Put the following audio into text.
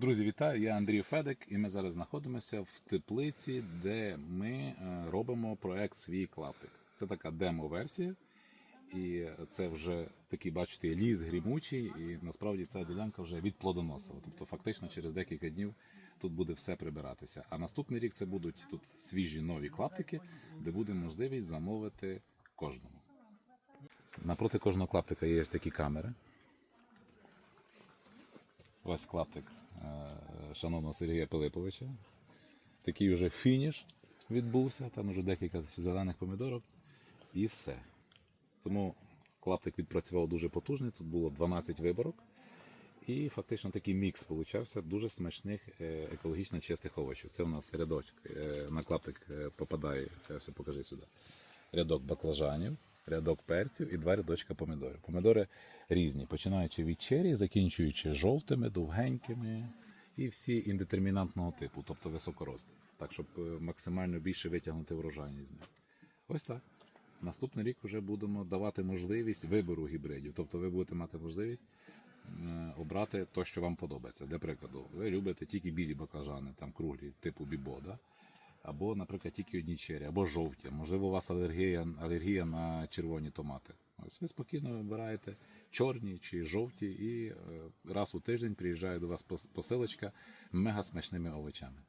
Друзі, вітаю! Я Андрій Федик, і ми зараз знаходимося в теплиці, де ми е, робимо проект Свій клаптик. Це така демо-версія, і це вже такий, бачите, ліс грімучий, і насправді ця ділянка вже відплодоносила. Тобто, фактично, через декілька днів тут буде все прибиратися. А наступний рік це будуть тут свіжі нові клаптики, де буде можливість замовити кожному. Напроти кожного клаптика є такі камери. Ось клаптик шановного Сергія Пилиповича. Такий вже фініш відбувся, там вже декілька зелених помідорок і все. Тому клаптик відпрацював дуже потужний, тут було 12 виборок. І фактично такий мікс получався дуже смачних е, екологічно чистих овочів. Це у нас рядочок. е, На клаптик е, попадає, я покажи сюди. Рядок баклажанів, рядок перців і два рядочка помідорів. Помідори різні, починаючи від чері, закінчуючи жовтими, довгенькими і всі індетермінантного типу, тобто високорослі. Так, щоб е, максимально більше витягнути врожайність з них. Ось так. Наступний рік вже будемо давати можливість вибору гібридів. Тобто ви будете мати можливість е, обрати те, що вам подобається. Для прикладу, ви любите тільки білі баклажани, там круглі, типу бібо, або, наприклад, тільки одні чері, або жовті. Можливо, у вас алергія, алергія на червоні томати. Ось ви спокійно вибираєте чорні чи жовті, і е, раз у тиждень приїжджає до вас пос- посилочка мега смачними овочами.